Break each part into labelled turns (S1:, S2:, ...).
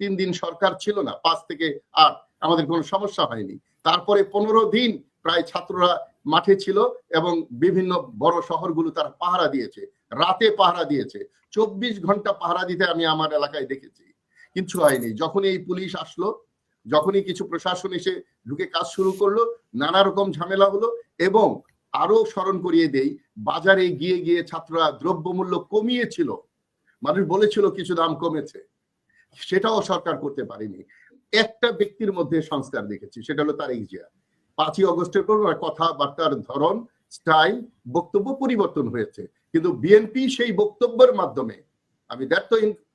S1: তিন দিন সরকার ছিল না, পাঁচ থেকে আট, আমাদের কোনো সমস্যা হয়নি। তারপরে পনেরো দিন প্রায় ছাত্ররা মাঠে ছিল এবং বিভিন্ন বড় শহরগুলো তারা পাহারা দিয়েছে, রাতে পাহারা দিয়েছে। চব্বিশ ঘণ্টা পাহারা দিতে আমি আমার এলাকায় দেখেছি কিছু হয়নি। যখন এই পুলিশ আসলো, যখনই কিছু প্রশাসন এসে ঢুকে কাজ শুরু করল, নানা রকম ঝামেলা হলো এবং আরও স্মরণ করিয়ে দেই, বাজারে গিয়ে গিয়ে ছাত্ররা দ্রব্যমূল্য কমিয়েছিল। মানুষ বলেছিল কিছু দাম কমেছে। সেটাও সরকার করতে পারেনি। একটা ব্যক্তির মধ্যে সংস্কার দেখেছি, সেটা হলো তারেক জিয়া। পাঁচই অগস্টের পর কথাবার্তার ধরন, স্টাইল, বক্তব্য পরিবর্তন হয়েছে। কিন্তু বিএনপি সেই বক্তব্যের মাধ্যমে, আমি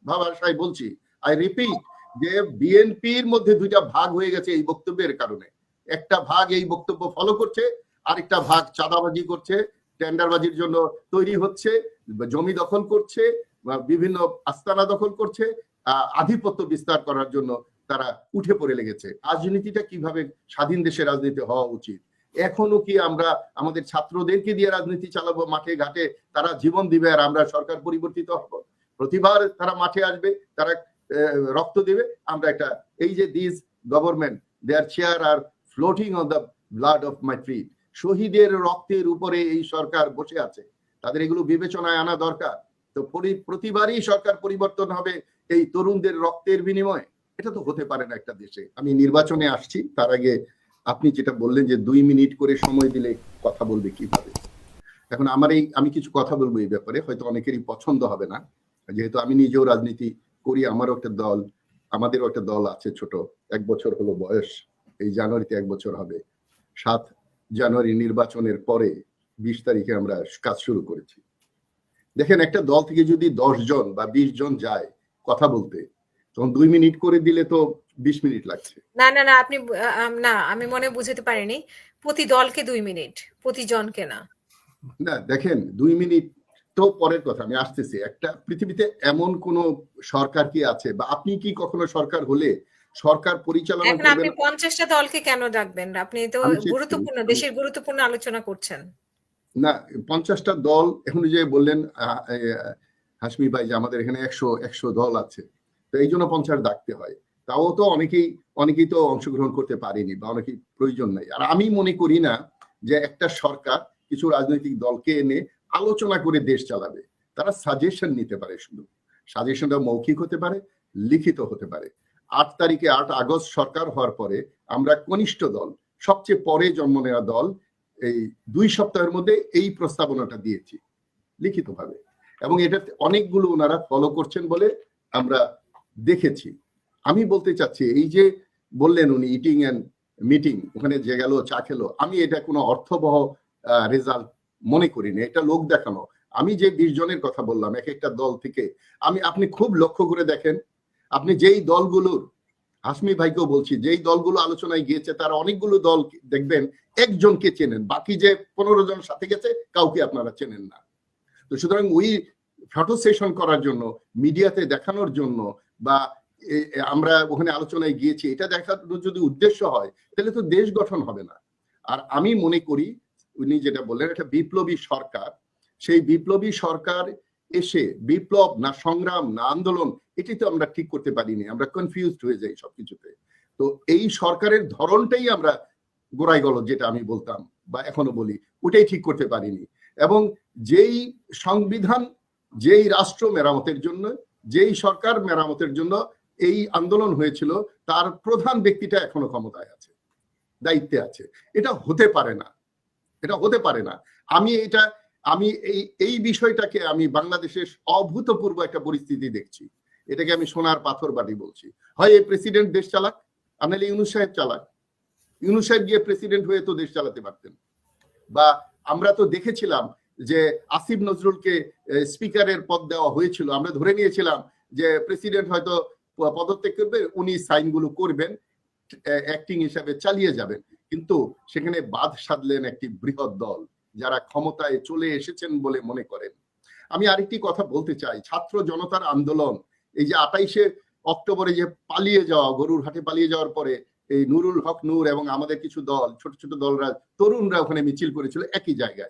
S1: ভাষায় বলছি আই রিপিট যে বিএনপির মধ্যে দুইটা ভাগ হয়ে গেছে এই বক্তব্যের কারণে। একটা ভাগ এই বক্তব্য ফলো করছে, আরেকটা ভাগ চাঁদাবাজি করছে, টেন্ডারবাজির জন্য তৈরি হচ্ছে, জমি দখল করছে বিভিন্ন আস্তানা দখল করছে আধিপত্য বিস্তার করার জন্য তারা উঠে পড়ে লেগেছে। রাজনীতিটা কীভাবে স্বাধীন দেশে রাজনীতি হওয়া উচিত? এখনও কি আমরা আমাদের ছাত্রদেরকে দিয়ে রাজনীতি চালাবো মাঠে ঘাটে? তারা জীবন দিবে আর আমরা সরকার পরিবর্তিত হব? প্রতিবার তারা মাঠে আসবে, তারা রক্ত দেবে। আমরা একটা, এই যে this government their chair are floating on the blood of my feet শহীদের রক্তের উপরে এই সরকার বসে আছে। তাদের এগুলো বিবেচনায় আনা দরকার। তো প্রতিবারই সরকার পরিবর্তন হবে। এই তরুণদের রক্তের বিনিময়ে, এটা তো হতে পারে না একটা দেশে। আমি নির্বাচনে আসছি, তার আগে আপনি যেটা বললেন যে দুই মিনিট করে সময় দিলে কথা বলবে কীভাবে? এখন আমার এই, আমি কিছু কথা বলব এই ব্যাপারে, হয়তো অনেকেরই পছন্দ হবে না। যেহেতু আমি নিজেও রাজনীতি করি, আমারও একটা দল, আমাদেরও একটা দল আছে ছোট, এক বছর হলো বয়স, এই জানুয়ারিতে এক বছর হবে। সাত জানুয়ারি নির্বাচনের পরে বিশ তারিখে আমরা কাজ শুরু করেছি। দেখেন একটা দল থেকে যদি দশ জন বা বিশ জন যায় কথা বলতে। তখন দুই মিনিট করে দিলে তো বিশ মিনিট লাগছে।
S2: না না না আপনি না আমি মনে বুঝতে পারিনি। প্রতি দলকে দুই মিনিট প্রতি জনকে না।
S1: না দেখেন দুই মিনিট তো পরের কথা আমি আসতেছি। একটা পৃথিবীতে এমন কোন সরকার কি আছে বা আপনি কি কখনো সরকার হলে সরকার পরিচালনা
S2: এখন আপনি
S1: করবেন
S2: পঞ্চাশটা দলকে কেন ডাকবেন? আপনি তো গুরুত্বপূর্ণ দেশের গুরুত্বপূর্ণ আলোচনা করছেন।
S1: না পঞ্চাশটা দল এখন যে বললেন হাসমি ভাই যে আমাদের এখানে একশো একশো দল আছে, তো এই জন্য পঞ্চাশ ডাকতে হয়। তাও তো অনেকেই অনেকেই তো অংশগ্রহণ করতে পারেনি বা অনেকেই প্রয়োজন নাই। আর আমি মনে করি না যে একটা সরকার কিছু রাজনৈতিক দলকে এনে আলোচনা করে দেশ চালাবে। তারা সাজেশন নিতে পারে শুধু। সাজেশনটা মৌখিক হতে পারে, লিখিত হতে পারে। আট তারিখে, আট আগস্ট সরকার হওয়ার পরে আমরা কনিষ্ঠ দল, সবচেয়ে পরে জন্ম নেওয়া দল, এই দুই সপ্তাহের মধ্যে এই প্রস্তাবনাটা দিয়েছি, লিখিতভাবে। এবং এটা অনেকগুলো ওনারা ফলো করছেন বলে আমরা দেখেছি। আমি বলতে চাচ্ছি এই যে বললেন উনি ইটিং অ্যান্ড মিটিং ওখানে যে গেল চা খেলো আমি এটা কোনো অর্থবহ রেজাল্ট মনে করি না এটা লোক দেখানো। আমি যে বিশ জনের কথা বললাম এক একটা দল থেকে আমি আপনি খুব লক্ষ্য করে দেখেন আপনি যেই দলগুলোর হাসমি ভাইকেও বলছি যেই দলগুলো আলোচনায় গিয়েছে তারা অনেকগুলো দল দেখবেন একজনকে চেনেন বাকি যে পনেরো জন সাথে গেছে কাউকে আপনারা চেনেন না। তো সুতরাং ওই ফটো সেশন করার জন্য, মিডিয়াতে দেখানোর জন্য বা আমরা ওখানে আলোচনায় গিয়েছি, এটা দেখার যদি উদ্দেশ্য হয়, তাহলে তো দেশ গঠন হবে না। আর আমি মনে করি, উনি যেটা বললেন একটা বিপ্লবী সরকার। সেই বিপ্লবী সরকার এসে বিপ্লব না সংগ্রাম না আন্দোলন, এটি তো আমরা ঠিক করতে পারিনি, আমরা কনফিউজড হয়ে যাই সবকিছুতে। তো এই সরকারের ধরনটাই আমরা গোড়াই গল যেটা আমি বলতাম বা এখনও বলি, ওটাই ঠিক করতে পারিনি। এবং যেই সংবিধান, যেই রাষ্ট্র মেরামতের জন্য, যেই সরকার মেরামতের জন্য এই আন্দোলন হয়েছিল, তার প্রধান ব্যক্তিটা এখনও ক্ষমতায় আছে, দায়িত্বে আছে। এটা হতে পারে না। এটা হতে পারে না। আমি এটা, আমি এই এই বিষয়টাকে আমি বাংলাদেশের অভূতপূর্ব একটা পরিস্থিতি দেখছি। এটাকে আমি সোনার পাথর বাড়ি বলছি। হয় এই প্রেসিডেন্ট দেশ চালাক আনালে ইউনুস সাহেব চালাক। ইউনুস সাহেব গিয়ে প্রেসিডেন্ট হয়ে তো দেশ চালাতে পারতেন। বা আমরা তো দেখেছিলাম যে আসিফ নজরুলকে স্পিকারের পদ দেওয়া হয়েছিল। আমরা ধরে নিয়েছিলাম যে প্রেসিডেন্ট হয়তো পদত্যাগ করবে, উনি সাইনগুলো করবেন অ্যাক্টিং হিসাবে চালিয়ে যাবেন। কিন্তু সেখানে বাদ সাধলেন একটি বৃহৎ দল, যারা ক্ষমতায় চলে এসেছেন বলে মনে করেন। আমি আরেকটি কথা বলতে চাই। ছাত্র জনতার আন্দোলন, এই যে আটাইশে অক্টোবরে যে পালিয়ে যাওয়া, গরুর হাটে পালিয়ে যাওয়ার পরে এই নুরুল হক নূর এবং আমাদের কিছু দল ছোট ছোট দলরা তরুণরা ওখানে মিছিল করেছিল একই জায়গায়।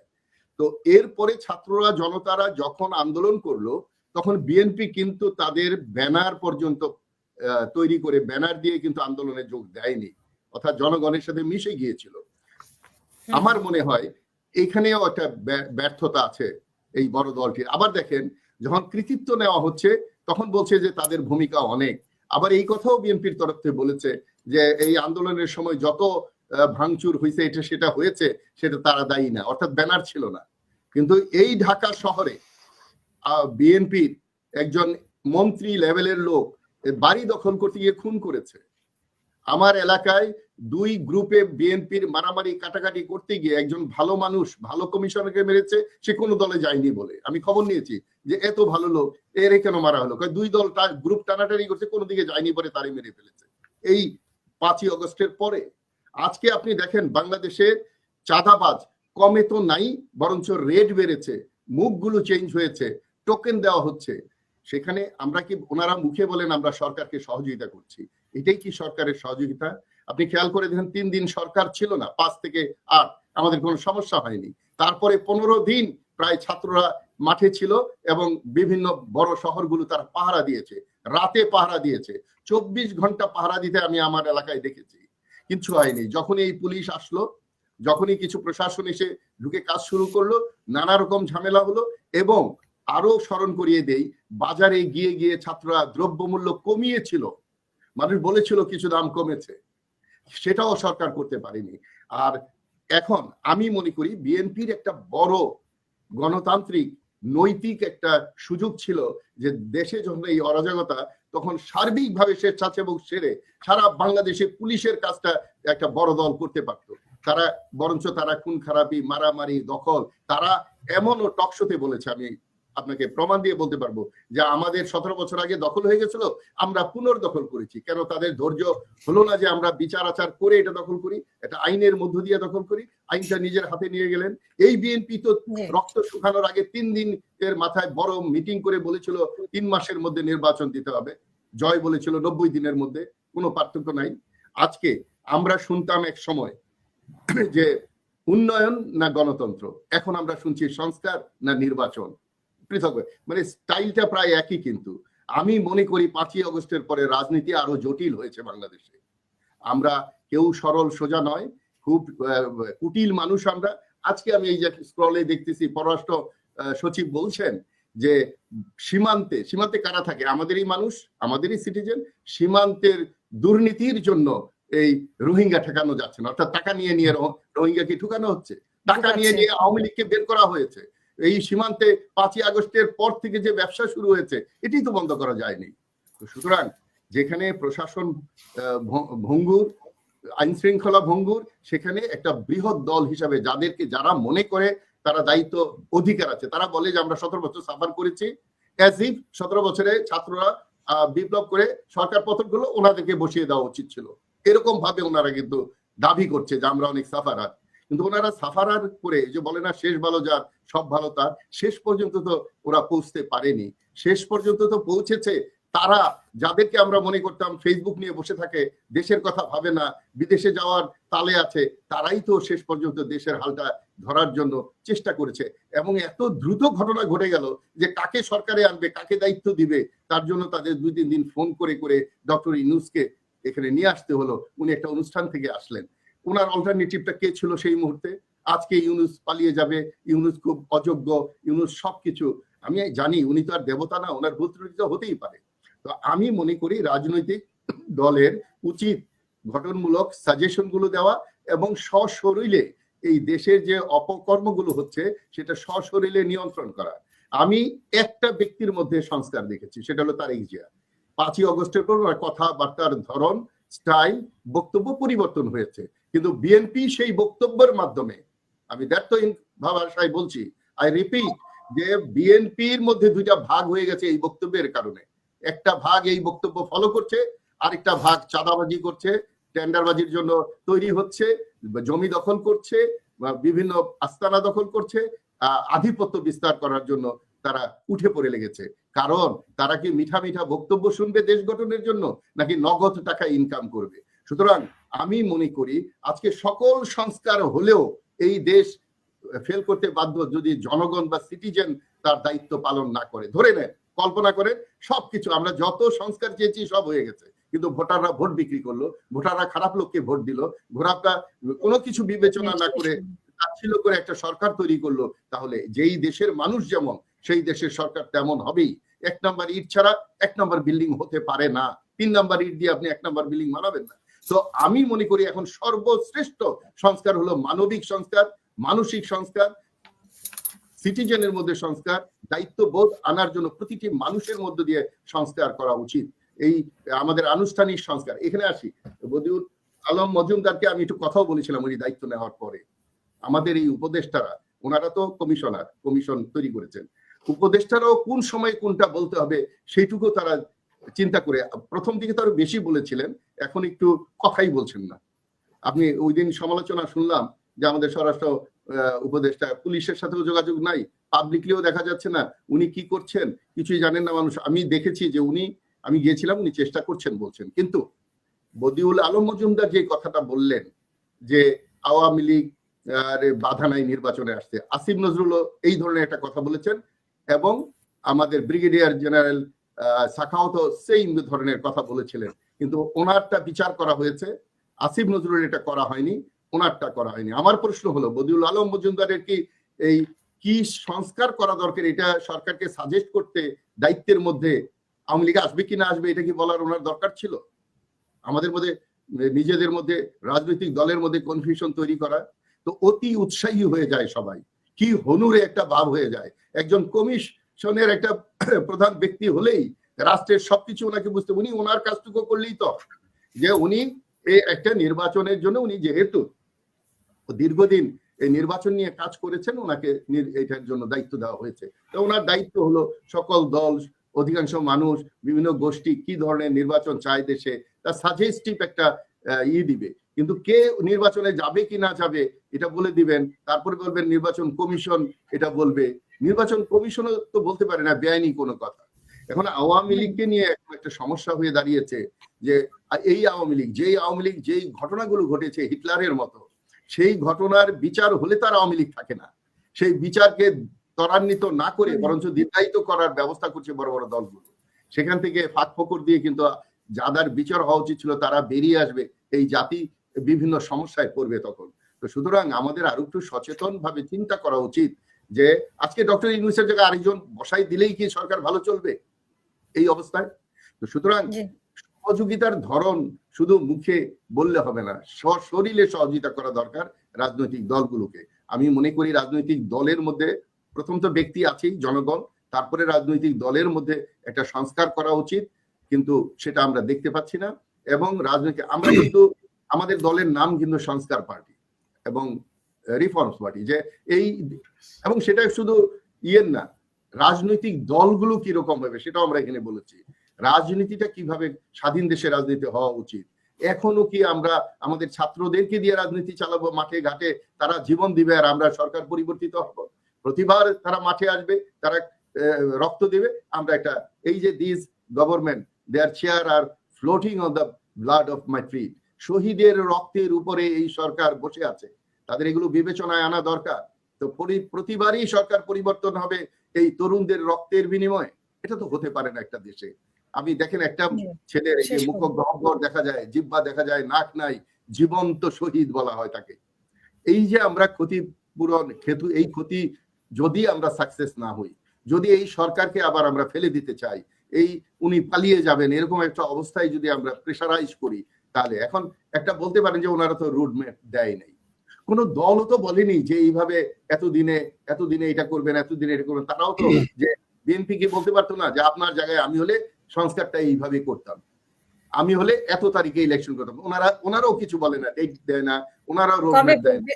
S1: তো এরপরে ছাত্ররা জনতারা যখন আন্দোলন করল তখন বিএনপি কিন্তু তাদের ব্যানার পর্যন্ত তৈরি করে ব্যানার দিয়ে কিন্তু আন্দোলনে যোগ দেয়নি। অর্থাৎ জনগণের সাথে মিশে গিয়েছিল। আমার মনে হয় এখানেও একটা ব্যা- ব্যর্থতা আছে এই বড় দলটির। আবার দেখেন যখন কৃতিত্ব নেওয়া হচ্ছে তখন বলছে যে তাদের ভূমিকা অনেক। আবার এই কথাও বিএনপির তরফ থেকে বলেছে যে এই আন্দোলনের সময় যত ভাঙচুর হয়েছে এটা সেটা হয়েছে, সেটা তারা দায়ী না। অর্থাৎ ব্যানার ছিল না। কিন্তু এই ঢাকা শহরে বিএনপির একজন মন্ত্রী লেভেলের লোক বাড়ি দখল করতে গিয়ে খুন করেছে। আমার এলাকায় দুই গ্রুপে বিএনপির মারামারি কাটাকাটি করতে গিয়ে একজন ভালো মানুষ, ভালো কমিশনারকে মেরেছে, সে কোনো দলে যায়নি বলে। আমি খবর নিয়েছি যে এত ভালো লোক, এর কেন মারা হলো? দুই দল গ্রুপ টানাটানি করছে, কোনো দিকে যায়নি বলে তারই মেরে ফেলেছে। এই পাঁচই অগস্টের পরে। আজকে আপনি দেখেন বাংলাদেশের চাঁদাবাজ কমে তো নাই, বরঞ্চ রেট বেড়েছে, মুখগুলো চেঞ্জ হয়েছে টোকেন দেওয়া হচ্ছে। সেখানে আমরা কি ওনারা মুখে বলেন আমরা সরকারকে সহযোগিতা করছি। এটাই কি সরকারের সহযোগিতা? আপনি খেয়াল করে দেখেন তিন দিন সরকার ছিল না, পাঁচ থেকে আট, আমাদের কোনো সমস্যা হয়নি। তারপরে পনেরো দিন প্রায় ছাত্ররা মাঠে ছিল এবং বিভিন্ন বড় শহরগুলো তারা পাহারা দিয়েছে। রাতে পাহারা দিয়েছে। চব্বিশ ঘণ্টা পাহারা দিতে আমি আমার এলাকায় দেখেছি। কিচ্ছু হয়নি। যখন এই পুলিশ আসলো, যখনই কিছু প্রশাসন এসে ঢুকে কাজ শুরু করল, নানা রকম ঝামেলা হলো এবং আরও স্মরণ করিয়ে দেই, বাজারে গিয়ে গিয়ে ছাত্ররা দ্রব্যমূল্য কমিয়েছিল। মানুষ বলেছিল কিছু দাম কমেছে। সেটাও সরকার করতে পারেনি। আর এখন আমি মনে করি, বিএনপির একটা বড় গণতান্ত্রিক নৈতিক একটা সুযোগ ছিল যে দেশে যখন এই অরাজকতা, তখন সার্বিকভাবে স্বেচ্ছাসেবক সেরে সারা বাংলাদেশে পুলিশের কাজটা একটা বড় দল করতে পারতো। তারা, বরঞ্চ তারা খুন, খারাপি, মারামারি, দখল, তারা এমনও টকশোতে বলেছে, আমি আপনাকে প্রমাণ দিয়ে বলতে পারব যে আমাদের সতেরো বছর আগে দখল হয়ে গেছিল আমরা পুনর্দখল করেছি। কেন তাদের ধৈর্য হলো না যে আমরা বিচার আচার করে এটা দখল করি? এটা আইনের মধ্য দিয়ে দখল করি। আইনটা নিজের হাতে নিয়ে গেলেন। এই বিএনপি তো রক্ত শুকানোর আগে তিন দিন এর মাথায় বড় মিটিং করে বলেছিল তিন মাসের মধ্যে নির্বাচন দিতে হবে। জয় বলেছিল নব্বই দিনের মধ্যে। কোনো পার্থক্য নাই। আজকে আমরা শুনতাম এক সময় যে উন্নয়ন না গণতন্ত্র? এখন আমরা শুনছি সংস্কার না নির্বাচন। পৃথক মানে স্টাইলটা প্রায় একই কিন্তু। আমি মনে করি পাঁচই অগস্টের পরে রাজনীতি আরও জটিল হয়েছে বাংলাদেশে। আমরা কেউ সরল সোজা নয় খুব কুটিল মানুষ আমরা। আজকে আমি এই যে স্ক্রলে দেখতেছি পররাষ্ট্র সচিব বলছেন যে সীমান্তে সীমান্তে কারা থাকে? আমাদেরই মানুষ আমাদেরই সিটিজেন সীমান্তের দুর্নীতির জন্য এই রোহিঙ্গা ঠেকানো যাচ্ছে না। অর্থাৎ টাকা নিয়ে নিয়ে রোহিঙ্গাকে ঠুকানো হচ্ছে? টাকা নিয়ে নিয়ে আওয়ামী লীগকে বের করা হয়েছে। এই সীমান্তে পাঁচই আগস্টের পর থেকে যে ব্যবসা শুরু হয়েছে এটি তো বন্ধ করা যায়নি। সুতরাং যেখানে প্রশাসন ভঙ্গুর, আইন শৃঙ্খলা ভঙ্গুর, সেখানে একটা বৃহৎ দল হিসাবে যাদেরকে যারা মনে করে তারা দায়িত্ব অধিকার আছে, তারা বলে যে আমরা সতেরো বছর সাফার করেছি সতেরো বছরে ছাত্ররা বিপ্লব করে সরকার পতন ওনাদেরকে বসিয়ে দেওয়া উচিত ছিল। এরকম ভাবে ওনারা কিন্তু দাবি করছে যে আমরা অনেক সাফারার কিন্তু ওনারা সাফারার করে যে বলে না, শেষ ভালো যার, সব ভালো তার, শেষ পর্যন্ত তো ওরা পৌঁছতে পারেনি। শেষ পর্যন্ত তো পৌঁছেছে, তারা যাদেরকে আমরা মনে করতাম ফেসবুক নিয়ে বসে থাকে, দেশের কথা ভাবে না, বিদেশে যাওয়ার তালে আছে, তারাই তো শেষ পর্যন্ত দেশের হালটা ধরার জন্য চেষ্টা করেছে। এবং এত দ্রুত ঘটনা ঘটে গেল যে কাকে সরকারে আনবে, কাকে দায়িত্ব দিবে, তার জন্য তাদের দুই তিন দিন ফোন করে করে ডক্টর ইনুসকে এখানে নিয়ে আসতে হলো। উনি একটা অনুষ্ঠান থেকে আসলেন। ওনার অল্টারনেটিভটা কে ছিল সেই মুহূর্তে? আজকে ইউনুস পালিয়ে যাবে, ইউনুস খুব অযোগ্য, ইউনুস সবকিছু। আমি জানি উনি তো আর দেবতা না, ওনার ভুল ত্রুটি তো হতেই পারে। তো আমি মনে করি রাজনৈতিক দলের উচিত গঠনমূলক সাজেশনগুলো দেওয়া এবং সশরীরে এই দেশের যে অপকর্মগুলো হচ্ছে, সেটা সশরীরে নিয়ন্ত্রণ করা। আমি একটা ব্যক্তির মধ্যে সংস্কার দেখেছি, সেটা হলো তারেক জিয়া। পাঁচই অগস্টের পর কথাবার্তার ধরন, স্টাইল, বক্তব্য পরিবর্তন হয়েছে। কিন্তু বিএনপি সেই বক্তব্যের মাধ্যমে, আমি দ্যার্থহীন ভাষায় বলছি আই রিপিট যে বিএনপির মধ্যে দুইটা ভাগ হয়ে গেছে এই বক্তব্যের কারণে। একটা ভাগ এই বক্তব্য ফলো করছে, আরেকটা ভাগ চাঁদাবাজি করছে, টেন্ডারবাজির জন্য তৈরি হচ্ছে, জমি দখল করছে বিভিন্ন আস্তানা দখল করছে আধিপত্য বিস্তার করার জন্য তারা উঠে পড়ে লেগেছে। কারণ তারা কি মিঠা মিঠা বক্তব্য শুনবে দেশ গঠনের জন্য, নাকি নগদ টাকা ইনকাম করবে? সুতরাং আমি মনে করি আজকে সকল সংস্কার হলেও এই দেশ ফেল করতে বাধ্য যদি জনগণ বা সিটিজেন তার দায়িত্ব পালন না করে। ধরে নেন, কল্পনা করেন, সবকিছু আমরা যত সংস্কার চেয়েছি সব হয়ে গেছে। কিন্তু ভোটাররা ভোট বিক্রি করল, ভোটাররা খারাপ লোককে ভোট দিল ঘোরাপটা কোনো কিছু বিবেচনা না করে তাচ্ছিল্য করে একটা সরকার তৈরি করল, তাহলে যেই দেশের মানুষ যেমন, সেই দেশের সরকার তেমন হবেই। এক নাম্বার ইট ছাড়া এক নাম্বার বিল্ডিং হতে পারে না। তিন নাম্বার ইট দিয়ে আপনি এক নাম্বার বিল্ডিং বানাবেন না। তো আমি মনে করি এখন সর্বশ্রেষ্ঠ সংস্কার হলো মানবিক সংস্কার, মানসিক সংস্কার সিটিজেনের মধ্যে সংস্কার, দায়িত্ববোধ আনার জন্য প্রতিটি মানুষের মধ্য দিয়ে সংস্কার করা উচিত। এই আমাদের আনুষ্ঠানিক সংস্কার। এখানে আসি। বদিউল আলম মজুমদারকে আমি একটু কথাও বলেছিলাম, উনি দায়িত্ব নেওয়ার পরে। আমাদের এই উপদেষ্টারা, ওনারা তো কমিশনার, কমিশন তৈরি করেছেন। উপদেষ্টারাও কোন সময় কোনটা বলতে হবে, সেইটুকু তারা চিন্তা করে, প্রথম দিকে তো আরও বেশি বলেছিলেন, এখন একটু কথাই বলছেন না। আপনি ওই দিন সমালোচনা শুনলাম যে আমাদের স্বরাষ্ট্র উপদেষ্টা পুলিশের সাথেও যোগাযোগ নাই পাবলিকলিও দেখা যাচ্ছে না, উনি কি করছেন কিছুই জানেন না মানুষ। আমি দেখেছি যে উনি, আমি গিয়েছিলাম, উনি চেষ্টা করছেন, বলছেন। কিন্তু বদিউল আলম মজুমদার যে কথাটা বললেন যে আওয়ামী লীগ বাধা নাই নির্বাচনে আসতে, আসিফ নজরুলও এই ধরনের একটা কথা বলেছেন এবং আমাদের ব্রিগেডিয়ার জেনারেল সাখাওত সেই ধরনের কথা বলেছিলেন। কিন্তু ওনারটা বিচার করা হয়েছে। আসিফ নজরুল এটা করা হয়নি, ওনারটা করা হয়নি। আমার প্রশ্ন হলো, বদিউল আলম মজুমদারের কি এই কি সংস্কার করা দরকার? এটা সরকারকে সাজেস্ট করতে দায়িত্বের মধ্যে আওয়ামী লীগ আসবে কি না আসবে, এটা কি বলার ওনার দরকার ছিল? আমাদের মধ্যে, নিজেদের মধ্যে, রাজনৈতিক দলের মধ্যে কনফিউশন তৈরি করা, তো অতি উৎসাহী হয়ে যায় সবাই। কি হনুরে একটা ভাব হয়ে যায়। একজন কমিশনের একটা প্রধান ব্যক্তি হলেই রাষ্ট্রের সবকিছু ওনাকে বুঝতে উনি ওনার কাজটুকু করলেই তো যে উনি এই একটা নির্বাচনের জন্য উনি যেহেতু দীর্ঘদিন এই নির্বাচন নিয়ে কাজ করেছেন, ওনাকে এটার জন্য দায়িত্ব দেওয়া হয়েছে। তো ওনার দায়িত্ব হলো সকল দল, অধিকাংশ মানুষ, বিভিন্ন গোষ্ঠী কি ধরনের নির্বাচন চায় দেশে তার সাজেস্টিভ একটা ই দিবে। কিন্তু কে নির্বাচনে যাবে কি না যাবে, এটা বলে দিবেন। তারপরে বলবেন নির্বাচন কমিশন এটা বলবে। নির্বাচন কমিশনও তো বলতে পারে না বেআইনি কোনো কথা। এখন আওয়ামী লীগকে নিয়ে এখন একটা সমস্যা হয়ে দাঁড়িয়েছে যে এই আওয়ামী লীগ যেই আওয়ামী লীগ যেই ঘটনাগুলো ঘটেছে হিটলারের মতো সেই ঘটনার বিচার হলে তার আওয়ামী লীগ থাকে না। সেই বিচারকে ত্বরান্বিত না করে বরঞ্চ দীর্ঘায়িত করার ব্যবস্থা করছে বড় বড় দলগুলো। সেখান থেকে ফাঁক ফকর দিয়ে কিন্তু যাদের বিচার হওয়া উচিত ছিল তারা বেরিয়ে আসবে। এই জাতি বিভিন্ন সমস্যায় পড়বে তখন। তো সুতরাং আমাদের আরও একটু সচেতন ভাবে চিন্তা করা উচিত যে আজকে ডক্টর ইউনুসের জায়গায় আরেকজন বসাই দিলেই কি সরকার ভালো চলবে? এই অবস্থায়। তো সুতরাং সহযোগিতার ধরন শুধু মুখে বললে হবে না সশরীরে সহযোগিতা করা দরকার রাজনৈতিক দলগুলোকে। আমি মনে করি রাজনৈতিক দলের মধ্যে প্রথম তো ব্যক্তি আছেই জনগণ। তারপরে রাজনৈতিক দলের মধ্যে একটা সংস্কার করা উচিত কিন্তু সেটা আমরা দেখতে পাচ্ছি না। এবং রাজনৈতিক আমরা কিন্তু আমাদের দলের নাম কিন্তু সংস্কার পার্টি। এবং রিফর্মস পার্টি যে এই, এবং সেটা শুধু ইয়ের না, রাজনৈতিক দলগুলো কীরকম হবে সেটাও আমরা এখানে বলেছি। রাজনীতিটা কীভাবে স্বাধীন দেশে রাজনীতি হওয়া উচিত? এখনও কি আমরা আমাদের ছাত্রদেরকে দিয়ে রাজনীতি চালাবো মাঠে ঘাটে? তারা জীবন দিবে আর আমরা সরকার পরিবর্তিত হব? প্রতিবার তারা মাঠে আসবে, তারা রক্ত দিবে, আমরা একটা, এই যে this government their chair are floating on the blood of my feet শহীদের রক্তের উপরে এই সরকার বসে আছে। তাদের এগুলো বিবেচনায় আনা দরকার। তো প্রতিবারই সরকার পরিবর্তন হবে এই তরুণদের রক্তের বিনিময়ে। এটা তো হতে পারে না একটা দেশে। আমি দেখেন একটা। ছেলের মুখ গহ্বর দেখা যায় জিব্বা দেখা যায় নাক নাই জীবন্ত শহীদ বলা হয় তাকে। এই যে আমরা ক্ষতিপূরণ ক্ষেতু এই ক্ষতি যদি আমরা সাকসেস না হই যদি এই সরকারকে আবার আমরা ফেলে দিতে চাই এই উনি পালিয়ে যাবেন এরকম একটা অবস্থায় যদি আমরা প্রেশারাইজ করি তাহলে এখন একটা বলতে পারেন যে ওনারা তো রুটমেট দেয় নাই। কোনো দলও তো বলেনি যে এইভাবে এতদিনে এতদিনে এটা করবেন এতদিনে এটা করবেন। তারাও তো যে বিএনপি কি বলতে পারতো না যে আপনার জায়গায় আমি হলে সংস্কারটা এইভাবে করতাম। আমি হলে এত তারিখে ইলেকশন করতাম। ওনারা ওনারাও কিছু বলে না ডেট দেয় না ওনারাও
S2: কবে
S1: রোডম্যাপ দেয় না।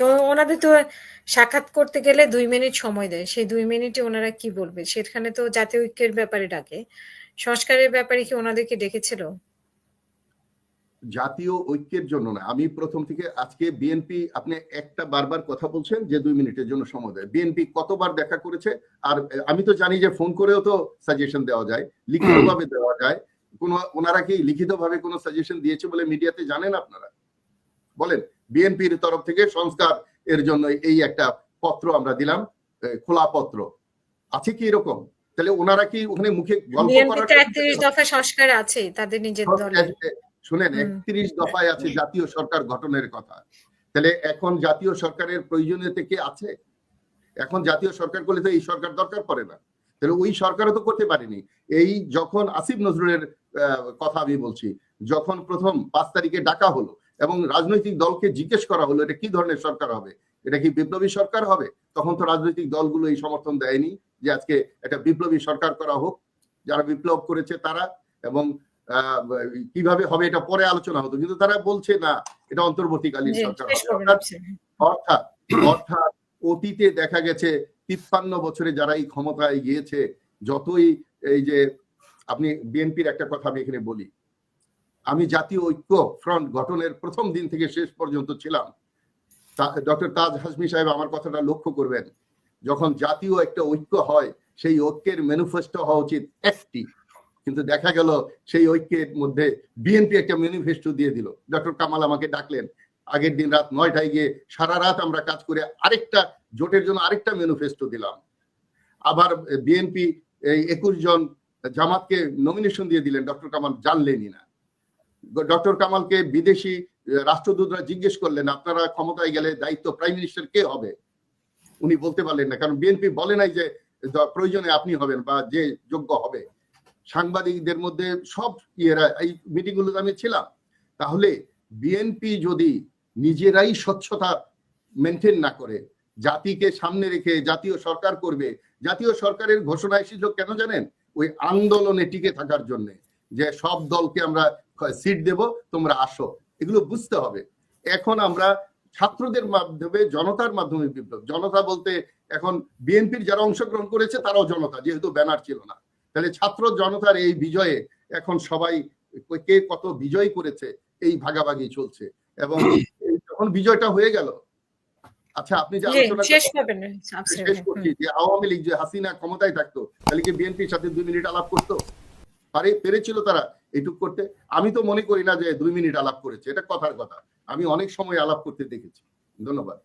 S2: তো ওনাদের তো সাক্ষাৎ করতে গেলে দুই মিনিট সময় দেয়। সেই দুই মিনিটে ওনারা কি বলবে? সেখানে তো জাতীয় ঐক্যের ব্যাপারে ডাকে। সংস্কারের ব্যাপারে কি ওনাদেরকে ডেকেছিল?
S1: জাতীয় ঐক্যের জন্য না আমি প্রথম থেকে আজকে বিএনপি আপনি একটা বারবার কথা বলছেন যে দুই মিনিটের জন্য সময় দেয়। বিএনপি কতবার দেখা করেছে? আর আমি তো জানি যে ফোন করেও তো সাজেশন দেওয়া যায় লিখিতভাবে দেওয়া যায়। কোন ওনারা কি লিখিতভাবে কোনো সাজেশন দিয়েছে বলে মিডিয়াতে জানেন আপনারা? বলেন বিএনপির তরফ থেকে সংস্কার এর জন্য এই একটা পত্র আমরা দিলাম খোলা পত্র। আছে কি এরকম? তাহলে ওনারা কি ওখানে মুখে গল্প করার
S2: তো একত্রিশ দফা সংস্কার আছে তাদের নিজের দলে
S1: শুনেন একত্রিশ দফায় আছে জাতীয় সরকার গঠনের কথা। তাহলে এখন জাতীয় সরকারের প্রয়োজনীয়তা কি আছে? এখন জাতীয় সরকার করলে তো এই সরকার দরকার পড়ে না। তাহলে ওই সরকারও তো করতে পারেনি। এই যখন আসিফ নজরুলের কথা আমি বলছি যখন প্রথম পাঁচ তারিখে ডাকা হলো এবং রাজনৈতিক দলকে জিজ্ঞেস করা হলো এটা কি ধরনের সরকার হবে? এটা কি বিপ্লবী সরকার হবে? তখন তো রাজনৈতিক দলগুলো এই সমর্থন দেয়নি যে আজকে একটা বিপ্লবী সরকার করা হোক। যারা বিপ্লব করেছে তারা এবং কীভাবে হবে এটা পরে আলোচনা হতো। কিন্তু তারা বলছে না এটা অন্তর্বর্তীকালীন সরকার।
S2: করবেন
S1: অর্থাৎ অর্থাৎ অর্থাৎ অতীতে দেখা গেছে তিপ্পান্ন বছরে যারা এই ক্ষমতায় গিয়েছে যতই এই যে আপনি বিএনপির একটা কথা আমি এখানে বলি। আমি জাতীয় ঐক্য ফ্রন্ট গঠনের প্রথম দিন থেকে শেষ পর্যন্ত ছিলাম। ডক্টর তাজ হাসমি সাহেব আমার কথাটা লক্ষ্য করবেন। যখন জাতীয় একটা ঐক্য হয় সেই ঐক্যের ম্যানিফেস্টো হওয়া উচিত একটি। কিন্তু দেখা গেল সেই ঐক্যের মধ্যে বিএনপি একটা ম্যানিফেস্টো দিয়ে দিল। ডক্টর কামাল আমাকে ডাকলেন, আগের দিন রাত নয়টায় গিয়ে সারা রাত আমরা কাজ করে আরেকটা জোটের জন্য আরেকটা ম্যানিফেস্টো দিলাম। আবার বিএনপি এই একুশ জন জামাতকে নমিনেশন দিয়ে দিলেন ডক্টর কামাল জানলেনই না। ডক্টর কামালকে বিদেশি রাষ্ট্রদূতরা জিজ্ঞেস করলেন, আপনারা ক্ষমতায় গেলে দায়িত্ব প্রাইম মিনিস্টার কে হবে? উনি বলতে পারলেন না, কারণ বিএনপি বলে নাই যে প্রয়োজনে আপনি হবেন বা যে যোগ্য হবে। সাংবাদিকদের মধ্যে সব ইয়েরা, এই মিটিং গুলোতে আমি ছিলাম। তাহলে বিএনপি যদি নিজেরাই স্বচ্ছতা মেনটেন না করে, জাতিকে সামনে রেখে জাতীয় সরকার করবে, জাতীয় সরকারের ঘোষণা এসেছিল কেন জানেন? ওই আন্দোলনে টিকে থাকার জন্য, যে সব দলকে আমরা সিট দেব, তোমরা আসো। এগুলো বুঝতে হবে। এখন আমরা ছাত্রদের মাধ্যমে, জনতার মাধ্যমে বিপ্লব। জনতা বলতে এখন বিএনপির যারা অংশগ্রহণ করেছে, তারাও জনতা, যেহেতু ব্যানার ছিল না। তাহলে ছাত্র জনতার এই বিজয়ে এখন সবাই কে কত বিজয় করেছে এই ভাগাভাগি চলছে। এবং যখন বিজয়টা হয়ে গেল আচ্ছা আপনি যে আলোচনা
S2: শেষ।
S1: করছি আওয়ামী লীগ যে হাসিনা ক্ষমতায় থাকতো তাহলে কি বিএনপির সাথে দুই মিনিট আলাপ করতো? পারে পেরেছিল তারা এইটুক করতে। আমি তো মনে করি না যে দুই মিনিট আলাপ করেছে এটা কথার কথা। আমি অনেক সময় আলাপ করতে দেখেছি। ধন্যবাদ।